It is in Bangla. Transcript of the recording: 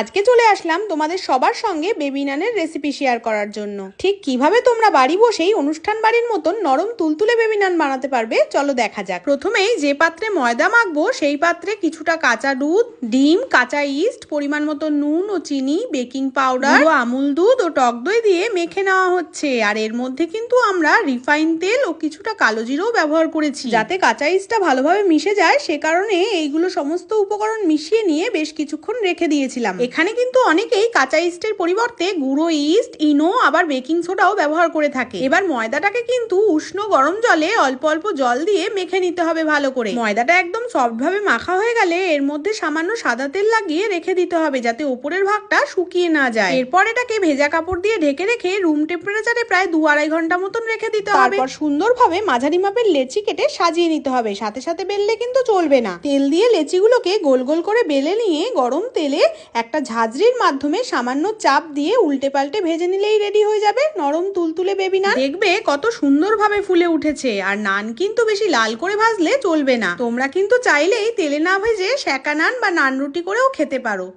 আজকে চলে আসলাম তোমাদের সবার সঙ্গে বেবি নানের রেসিপি শেয়ার করার জন্য। ঠিক কীভাবে তোমরা বাড়ি বসেই অনুষ্ঠান বাড়ির মতন নরম তুলতুলে বেবি নান বানাতে পারবে চলো দেখা যাক। প্রথমেই যে পাত্রে ময়দা মাখবো সেই পাত্রে কিছুটা কাঁচা দুধ ডিম কাঁচা ইস্ট পরিমাণ মতো নুন ও চিনি বেকিং পাউডার ও আমুল দুধ ও টক দই দিয়ে মেখে নেওয়া হচ্ছে। আর এর মধ্যে কিন্তু আমরা রিফাইন তেল ও কিছুটা কালো জিরেও ব্যবহার করেছি। যাতে কাঁচা ইস্টটা ভালোভাবে মিশে যায় সে কারণে এইগুলো সমস্ত উপকরণ মিশিয়ে নিয়ে বেশ কিছুক্ষণ রেখে দিয়েছিলাম। এখানে কিন্তু অনেকেই কাঁচা ইস্টের পরিবর্তে গুঁড়ো ইস্ট, ইনো, আবার বেকিং সোডাও ব্যবহার করে থাকে। এবার ময়দাটাকে কিন্তু উষ্ণ গরম জলে অল্প অল্প জল দিয়ে মেখে নিতে হবে ভালো করে। ময়দাটা একদম সফট ভাবে মাখা হয়ে গেলে এর মধ্যে সামান্য সাদা তেল লাগিয়ে রেখে দিতে হবে যাতে ওপরের ভাগটা শুকিয়ে না যায়। এরপর এটাকে ভেজা কাপড় দিয়ে ঢেকে রেখে রুম টেম্পারেচারে প্রায় দু আড়াই ঘণ্টা মতন রেখে দিতে হবে। তারপর সুন্দরভাবে মাঝারি মাপের লেচি কেটে সাজিয়ে নিতে হবে। সাথে সাথে বেললে কিন্তু চলবে না। তেল দিয়ে লেচিগুলোকে গোল গোল করে বেলে নিয়ে গরম তেলে একটা ঝাঁঝরির মাধ্যমে সামান্য চাপ দিয়ে উল্টে পাল্টে ভেজে নিলেই রেডি হয়ে যাবে নরম তুলতুলে বেবি নান। দেখবে কত সুন্দরভাবে ফুলে উঠেছে, আর নান কিন্তু বেশি লাল করে ভাজলে চলবে না। তোমরা কিন্তু চাইলেই তেলে না ভেজে সেকা নান বা নান রুটি করেও খেতে পারো।